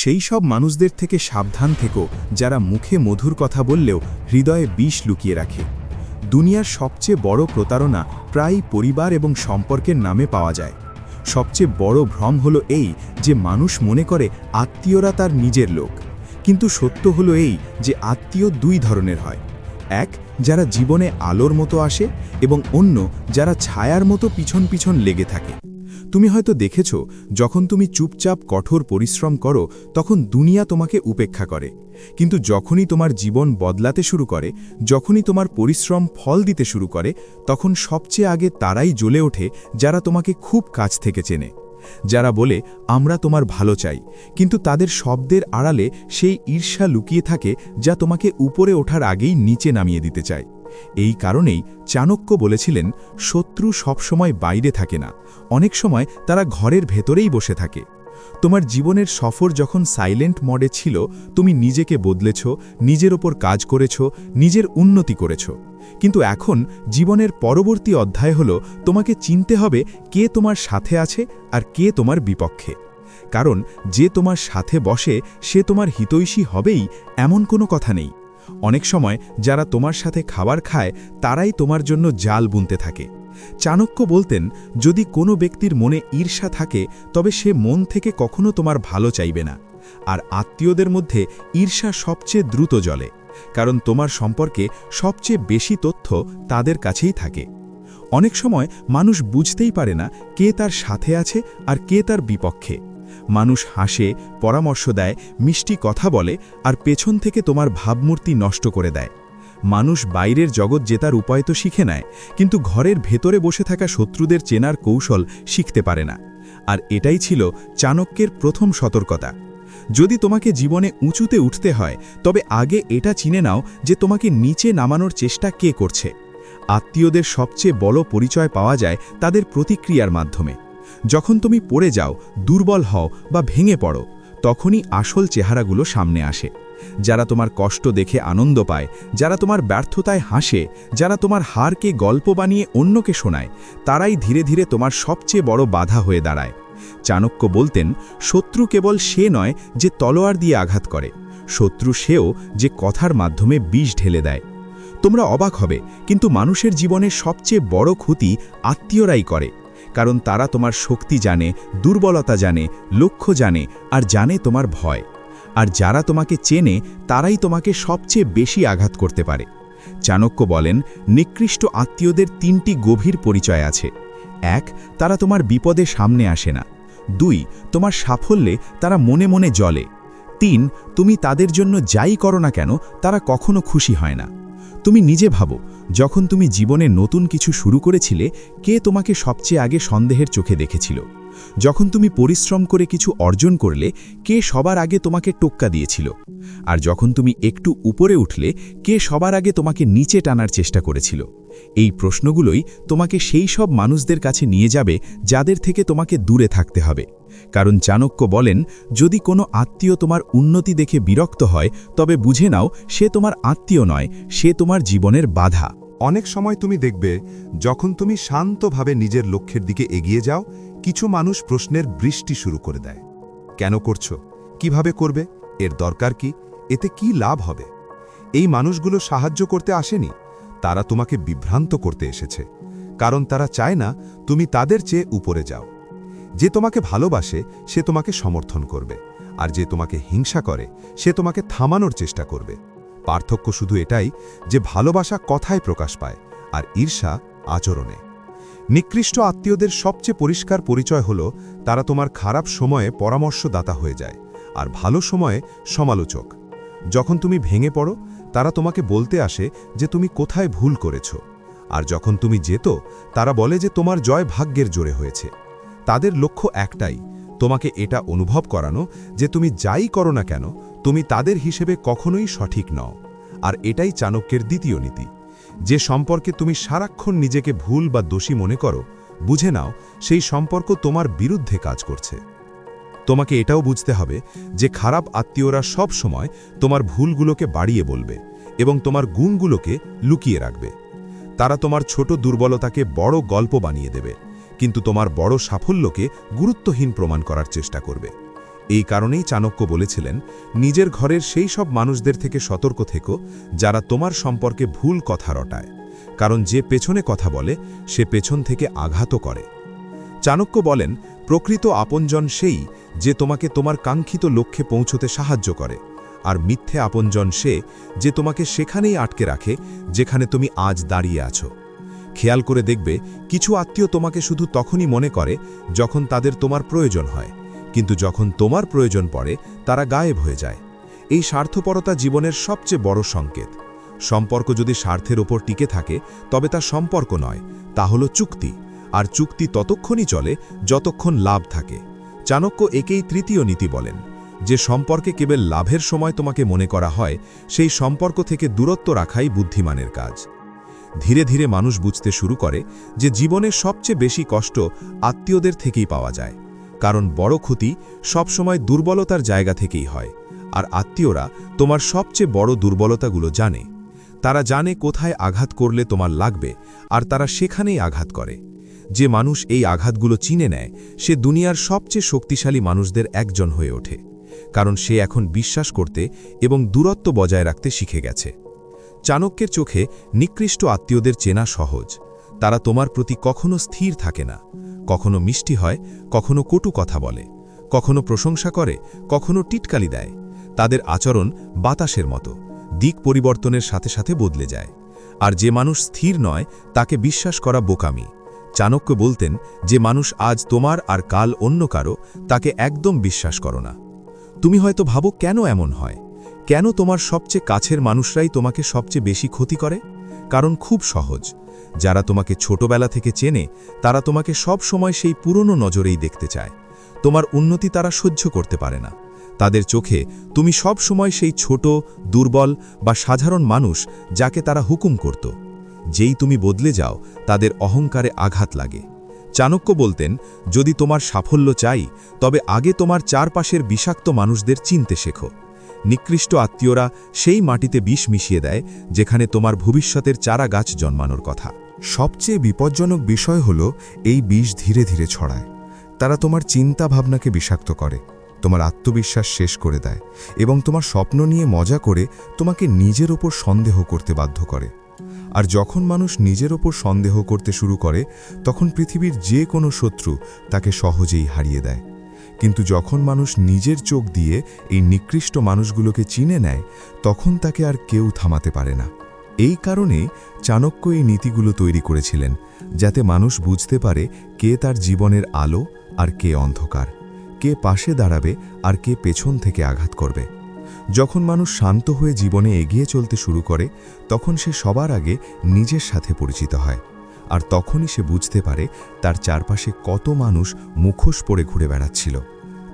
সেই সব মানুষদের থেকে সাবধান থেকো, যারা মুখে মধুর কথা বললেও হৃদয়ে বিষ লুকিয়ে রাখে। দুনিয়ার সবচেয়ে বড় প্রতারণা প্রায়ই পরিবার এবং সম্পর্কের নামে পাওয়া যায়। সবচেয়ে বড় ভ্রম হলো এই যে মানুষ মনে করে আত্মীয়রা তার নিজের লোক। কিন্তু সত্য হলো এই যে আত্মীয় দুই ধরনের হয়। এক, যারা জীবনে আলোর মতো আসে এবং অন্য, যারা ছায়ার মতো পিছন পিছন লেগে থাকে। তুমি হয়তো দেখেছ, যখন তুমি চুপচাপ কঠোর পরিশ্রম করো, তখন দুনিয়া তোমাকে উপেক্ষা করে। কিন্তু যখনই তোমার জীবন বদলাতে শুরু করে, যখনই তোমার পরিশ্রম ফল দিতে শুরু করে, তখন সবচেয়ে আগে তারাই জ্বলে ওঠে, যারা তোমাকে খুব কাছ থেকে চেনে। যারা বলে, আমরা তোমার ভালো চাই। কিন্তু তাদের শব্দের আড়ালে সেই ঈর্ষা লুকিয়ে থাকে, যা তোমাকে উপরে ওঠার আগেই নিচে নামিয়ে দিতে চায়। এই কারণেই চাণক্য বলেছিলেন, শত্রু সবসময় বাইরে থাকে না, অনেক সময় তারা ঘরের ভেতরেই বসে থাকে। তোমার জীবনের সফর যখন সাইলেন্ট মডে ছিল, তুমি নিজেকে বদলেছ, নিজের ওপর কাজ করেছ, নিজের উন্নতি করেছ। কিন্তু এখন জীবনের পরবর্তী অধ্যায় হল, তোমাকে চিনতে হবে কে তোমার সাথে আছে আর কে তোমার বিপক্ষে। কারণ যে তোমার সাথে বসে, সে তোমার হিতৈষী হবেই, এমন কোনো কথা নেই। অনেক সময় যারা তোমার সাথে খাবার খায়, তারাই তোমার জন্য জাল বুনতে থাকে। চাণক্য বলতেন, যদি কোনো ব্যক্তির মনে ঈর্ষা থাকে, তবে সে মন থেকে কখনো তোমার ভালো চাইবে না। আর আত্মীয়দের মধ্যে ঈর্ষা সবচেয়ে দ্রুত জলে কারণ তোমার সম্পর্কে সবচেয়ে বেশি তথ্য তাদের কাছেই থাকে। অনেক সময় মানুষ বুঝতেই পারে না কে তার সাথে আছে আর কে তার বিপক্ষে। মানুষ হাসে, পরামর্শ দেয়, মিষ্টি কথা বলে আর পেছন থেকে তোমার ভাবমূর্তি নষ্ট করে দেয়। মানুষ বাইরের জগৎ জেতার উপায় তো শিখে নেয়, কিন্তু ঘরের ভেতরে বসে থাকা শত্রুদের চেনার কৌশল শিখতে পারে না। আর এটাই ছিল চাণক্যের প্রথম সতর্কতা। যদি তোমাকে জীবনে উঁচুতে উঠতে হয়, তবে আগে এটা চিনে নাও যে তোমাকে নিচে নামানোর চেষ্টা কে করছে। আত্মীয়দের সবচেয়ে বড় পরিচয় পাওয়া যায় তাদের প্রতিক্রিয়ার মাধ্যমে। যখন তুমি পড়ে যাও, দুর্বল হও বা ভেঙে পড়ো, তখনই আসল চেহারাগুলো সামনে আসে। যারা তোমার কষ্ট দেখে আনন্দ পায়, যারা তোমার ব্যর্থতায় হাসে, যারা তোমার হারকে গল্প বানিয়ে অন্যকে শোনায়, তারাই ধীরে ধীরে তোমার সবচেয়ে বড় বাধা হয়ে দাঁড়ায়। চাণক্য বলতেন, শত্রু কেবল সে নয় যে তলোয়ার দিয়ে আঘাত করে, শত্রু সেও যে কথার মাধ্যমে বিষ ঢেলে দেয়। তোমরা অবাক হবে, কিন্তু মানুষের জীবনের সবচেয়ে বড় ক্ষতি আত্মীয়রাই করে। কারণ তারা তোমার শক্তি জানে, দুর্বলতা জানে, লক্ষ্য জানে আর জানে তোমার ভয়। আর যারা তোমাকে চেনে, তারাই তোমাকে সবচেয়ে বেশি আঘাত করতে পারে। চাণক্য বলেন, নিকৃষ্ট আত্মীয়দের তিনটি গভীর পরিচয় আছে। এক, তারা তোমার বিপদে সামনে আসে না। দুই, তোমার সাফল্যে তারা মনে মনে জলে তিন, তুমি তাদের জন্য যাই করো না কেন, তারা কখনো খুশি হয় না। তুমি নিজে ভাবো, যখন তুমি জীবনে নতুন কিছু শুরু করেছিলে, কে তোমাকে সবচেয়ে আগে সন্দেহের চোখে দেখেছিল? যখন তুমি পরিশ্রম করে কিছু অর্জন করলে, কে সবার আগে তোমাকে টোক্কা দিয়েছিল? আর যখন তুমি একটু উপরে উঠলে, কে সবার আগে তোমাকে নিচে টানার চেষ্টা করেছিল? এই প্রশ্নগুলোই তোমাকে সেই সব মানুষদের কাছে নিয়ে যাবে, যাদের থেকে তোমাকে দূরে থাকতে হবে। কারণ চাণক্য বলেন, যদি কোনো আত্মীয় তোমার উন্নতি দেখে বিরক্ত হয়, তবে বুঝে নাও, সে তোমার আত্মীয় নয়, সে তোমার জীবনের বাধা। অনেক সময় তুমি দেখবে, যখন তুমি শান্তভাবে নিজের লক্ষ্যের দিকে এগিয়ে যাও, কিছু মানুষ প্রশ্নের বৃষ্টি শুরু করে দেয়। কেন করছ? কীভাবে করবে? এর দরকার কি? এতে কি লাভ হবে? এই মানুষগুলো সাহায্য করতে আসেনি। তারা তোমাকে বিভ্রান্ত করতে এসেছে। কারণ তারা চায় না তুমি তাদের চেয়ে উপরে যাও। যে তোমাকে ভালোবাসে, সে তোমাকে সমর্থন করবে। আর যে তোমাকে হিংসা করে, সে তোমাকে থামানোর চেষ্টা করবে। পার্থক্য শুধু এটাই যে ভালোবাসা কথায় প্রকাশ পায় আর ঈর্ষা আচরণে। নিকৃষ্ট আত্মীয়দের সবচেয়ে পরিষ্কার পরিচয় হল তারা তোমার খারাপ সময়ে পরামর্শদাতা হয়ে যায় আর ভালো সময়ে সমালোচক। যখন তুমি ভেঙে পড়ো, তারা তোমাকে বলতে আসে যে তুমি কোথায় ভুল করেছ। আর যখন তুমি যেত, তারা বলে যে তোমার জয় ভাগ্যের জোরে হয়েছে। তাদের লক্ষ্য একটাই তোমাকে এটা অনুভব করানো যে তুমি যাই করো না কেন, তুমি তাদের হিসেবে কখনোই সঠিক নও। আর এটাই চাণক্যের দ্বিতীয় নীতি। যে সম্পর্কে তুমি সারাক্ষণ নিজেকে ভুল বা দোষী মনে করো, বুঝে নাও সেই সম্পর্ক তোমার বিরুদ্ধে কাজ করছে। তোমাকে এটাও বুঝতে হবে যে খারাপ আত্মীয়রা সব সময় তোমার ভুলগুলোকে বাড়িয়ে বলবে এবং তোমার গুণগুলোকে লুকিয়ে রাখবে। তারা তোমার ছোট দুর্বলতাকে বড় গল্প বানিয়ে দেবে। কিন্তু তোমার বড় সাফল্যকে গুরুত্বহীন প্রমাণ করার চেষ্টা করবে। এই কারণেই চাণক্য বলেছিলেন, নিজের ঘরের সেই সব মানুষদের থেকে সতর্ক থেকো যারা তোমার সম্পর্কে ভুল কথা রটায়, কারণ যে পেছনে কথা বলে, সে পেছন থেকে আঘাতও করে। চাণক্য বলেন, প্রকৃত আপনজন সেই যে তোমাকে তোমার কাঙ্ক্ষিত লক্ষ্যে পৌঁছতে সাহায্য করে, আর মিথ্যে আপনজন সে যে তোমাকে সেখানেই আটকে রাখে, যেখানে তুমি আজ দাঁড়িয়ে আছো। খেয়াল করে দেখবে, কিছু আত্মীয় তোমাকে শুধু তখনই মনে করে যখন তাদের তোমার প্রয়োজন হয়। কিন্তু যখন তোমার প্রয়োজন পড়ে, তারা গায়েব হয়ে যায়। এই স্বার্থপরতা জীবনের সবচেয়ে বড় সংকেত। সম্পর্ক যদি স্বার্থের ওপর টিকে থাকে, তবে তা সম্পর্ক নয়, তা হলো চুক্তি। আর চুক্তি ততক্ষণই চলে যতক্ষণ লাভ থাকে। চাণক্য একেই তৃতীয় নীতি বলেন, যে সম্পর্কে কেবল লাভের সময় তোমাকে মনে করা হয়, সেই সম্পর্ক থেকে দূরত্ব রাখাই বুদ্ধিমানের কাজ। ধীরে ধীরে মানুষ বুঝতে শুরু করে যে জীবনের সবচেয়ে বেশি কষ্ট আত্মীয়দের থেকেই পাওয়া যায়। কারণ বড় ক্ষতি সবসময় দুর্বলতার জায়গা থেকেই হয়। আর আত্মীয়রা তোমার সবচেয়ে বড় দুর্বলতাগুলো জানে। তারা জানে কোথায় আঘাত করলে তোমার লাগবে আর তারা সেখানেই আঘাত করে। যে মানুষ এই আঘাতগুলো চিনে নেয়, সে দুনিয়ার সবচেয়ে শক্তিশালী মানুষদের একজন হয়ে ওঠে। কারণ সে এখন বিশ্বাস করতে এবং দূরত্ব বজায় রাখতে শিখে গেছে। চাণক্যের চোখে নিকৃষ্ট আত্মীয়দের চেনা সহজ। তারা তোমার প্রতি কখনো স্থির থাকে না। কখনো মিষ্টি হয়, কখনো কটু কথা বলে। কখনো প্রশংসা করে, কখনো টিটকালি দেয়। তাদের আচরণ বাতাসের মতো। দিক পরিবর্তনের সাথে সাথে বদলে যায়। আর যে মানুষ স্থির নয়, তাকে বিশ্বাস করা বোকামি। চাণক্য বলতেন, যে মানুষ আজ তোমার আর কাল অন্য কারও, তাকে একদম বিশ্বাস করো না। তুমি হয়তো ভাবো কেন এমন হয়? কেন তোমার সবচেয়ে কাছের মানুষরাই তোমাকে সবচেয়ে বেশি ক্ষতি করে? কারণ খুব সহজ। যারা তোমাকে ছোটবেলা থেকে চেনে, তারা তোমাকে সব সময় সেই পুরনো নজরেই দেখতে চায়। তোমার উন্নতি তারা সহ্য করতে পারে না। তাদের চোখে তুমি সব সময় সেই ছোট, দুর্বল বা সাধারণ মানুষ যাকে তারা হুকুম করত। যেই তুমি বদলে যাও, তাদের অহংকারে আঘাত লাগে। চাণক্য বলতেন, যদি তোমার সাফল্য চাই, তবে আগে তোমার চারপাশের বিষাক্ত মানুষদের চিনতে শেখো। নিকৃষ্ট আত্মীয়রা সেই মাটিতে বিষ মিশিয়ে দেয়, যেখানে তোমার ভবিষ্যতের চারা গাছ জন্মানোর কথা। সবচেয়ে বিপজ্জনক বিষয় হল এই বিষ ধীরে ধীরে ছড়ায়। তারা তোমার চিন্তা ভাবনাকে বিষাক্ত করে, তোমার আত্মবিশ্বাস শেষ করে দেয় এবং তোমার স্বপ্ন নিয়ে মজা করে তোমাকে নিজের ওপর সন্দেহ করতে বাধ্য করে। আর যখন মানুষ নিজের ওপর সন্দেহ করতে শুরু করে, তখন পৃথিবীর যে কোনো শত্রু তাকে সহজেই হারিয়ে দেয়। কিন্তু যখন মানুষ নিজের চোখ দিয়ে এই নিকৃষ্ট মানুষগুলোকে চিনে নেয়, তখন তাকে আর কেউ থামাতে পারে না। এই কারণে চাণক্য এই নীতিগুলো তৈরি করেছিলেন, যাতে মানুষ বুঝতে পারে কে তার জীবনের আলো আর কে অন্ধকার, কে পাশে দাঁড়াবে আর কে পেছন থেকে আঘাত করবে। যখন মানুষ শান্ত হয়ে জীবনে এগিয়ে চলতে শুরু করে, তখন সে সবার আগে নিজের সাথে পরিচিত হয়। আর তখনই সে বুঝতে পারে তার চারপাশে কত মানুষ মুখোশ পরে ঘুরে বেড়াচ্ছিল।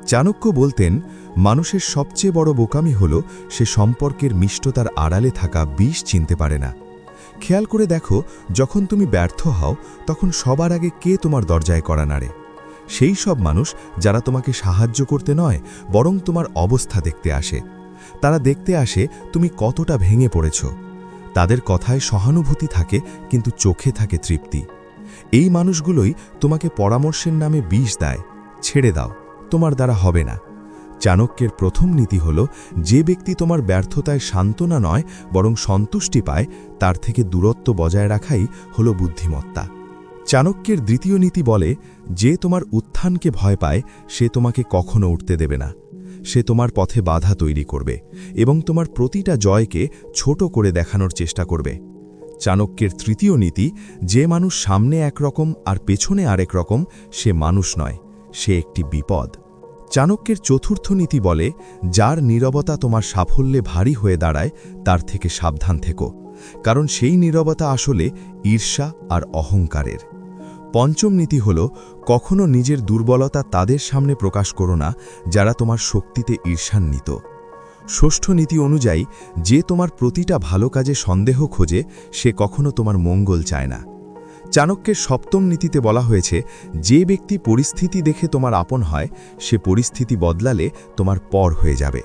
চাণক্য বলতেন, মানুষের সবচেয়ে বড় বোকামি হল সে সম্পর্কের মিষ্টতার আড়ালে থাকা বিষ চিনতে পারে না। খেয়াল করে দেখো, যখন তুমি ব্যর্থ হও, তখন সবার আগে কে তোমার দরজায় করা নাড়ে? সেই সব মানুষ যারা তোমাকে সাহায্য করতে নয়, বরং তোমার অবস্থা দেখতে আসে। তারা দেখতে আসে তুমি কতটা ভেঙে পড়েছ। তাদের কথায় সহানুভূতি থাকে, কিন্তু চোখে থাকে তৃপ্তি। এই মানুষগুলোই তোমাকে পরামর্শের নামে বিষ দেয়, ছেড়ে দাও, তোমার দ্বারা হবে না। চাণক্যের প্রথম নীতি হল, যে ব্যক্তি তোমার ব্যর্থতায় সান্ত্বনা নয়, বরং সন্তুষ্টি পায়, তার থেকে দূরত্ব বজায় রাখাই হল বুদ্ধিমত্তা। চাণক্যের দ্বিতীয় নীতি বলে, যে তোমার উত্থানকে ভয় পায়, সে তোমাকে কখনো উঠতে দেবে না। সে তোমার পথে বাধা তৈরি করবে এবং তোমার প্রতিটা জয়কে ছোট করে দেখানোর চেষ্টা করবে। চাণক্যের তৃতীয় নীতি, যে মানুষ সামনে একরকম আর পেছনে আরেক রকম, সে মানুষ নয়, সে একটি বিপদ। চাণক্যের চতুর্থ নীতি বলে, যার নীরবতা তোমার সাফল্যে ভারী হয়ে দাঁড়ায়, তার থেকে সাবধান থেকো। কারণ সেই নীরবতা আসলে ঈর্ষা আর অহংকারের। পঞ্চম নীতি হল, কখনো নিজের দুর্বলতা তাদের সামনে প্রকাশ করো না, যারা তোমার শক্তিতে ঈর্ষান্বিত। ষষ্ঠ নীতি অনুযায়ী, যে তোমার প্রতিটা ভালো কাজে সন্দেহ খোঁজে, সে কখনো তোমার মঙ্গল চায় না। চাণক্যের সপ্তম নীতিতে বলা হয়েছে, যে ব্যক্তি পরিস্থিতি দেখে তোমার আপন হয়, সে পরিস্থিতি বদলালে তোমার পর হয়ে যাবে।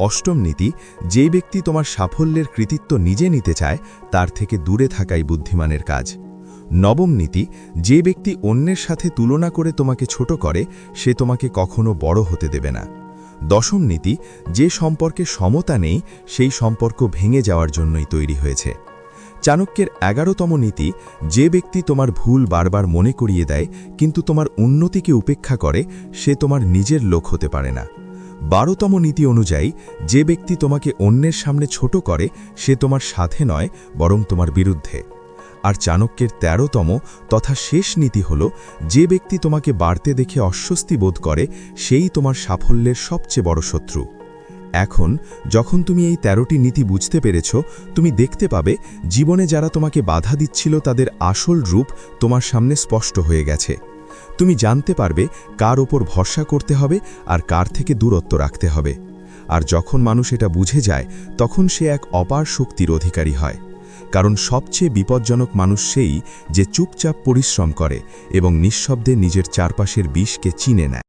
অষ্টম নীতি, যে ব্যক্তি তোমার সাফল্যের কৃতিত্ব নিজে নিতে চায়, তার থেকে দূরে থাকাই বুদ্ধিমানের কাজ। নবম নীতি, যে ব্যক্তি অন্যের সাথে তুলনা করে তোমাকে ছোট করে, সে তোমাকে কখনো বড় হতে দেবে না। দশম নীতি, যে সম্পর্কে সমতা নেই, সেই সম্পর্ক ভেঙে যাওয়ার জন্যই তৈরি হয়েছে। চাণক্যের এগারোতম নীতি, যে ব্যক্তি তোমার ভুল বারবার মনে করিয়ে দেয়, কিন্তু তোমার উন্নতিকে উপেক্ষা করে, সে তোমার নিজের লোক হতে পারে না। বারোতম নীতি অনুযায়ী, যে ব্যক্তি তোমাকে অন্যের সামনে ছোট করে, সে তোমার সাথে নয়, বরং তোমার বিরুদ্ধে। আর চাণক্যের তেরোতম তথা শেষ নীতি হল, যে ব্যক্তি তোমাকে বাড়তে দেখে অস্বস্তি বোধ করে, সেই তোমার সাফল্যের সবচেয়ে বড় শত্রু। এখন, যখন তুমি এই তেরোটি নীতি বুঝতে পেরেছ, তুমি দেখতে পাবে, জীবনে যারা তোমাকে বাধা দিচ্ছিল, তাদের আসল রূপ তোমার সামনে স্পষ্ট হয়ে গেছে। তুমি জানতে পারবে, কার ওপর ভরসা করতে হবে আর কার থেকে দূরত্ব রাখতে হবে। আর যখন মানুষ এটা বুঝে যায়, তখন সে এক অপার শক্তির অধিকারী হয়। কারণ সবচেয়ে বিপজ্জনক মানুষ সেই যে চুপচাপ পরিশ্রম করে এবং নিঃশব্দে নিজের চারপাশের বিষকে চিনে নেয়।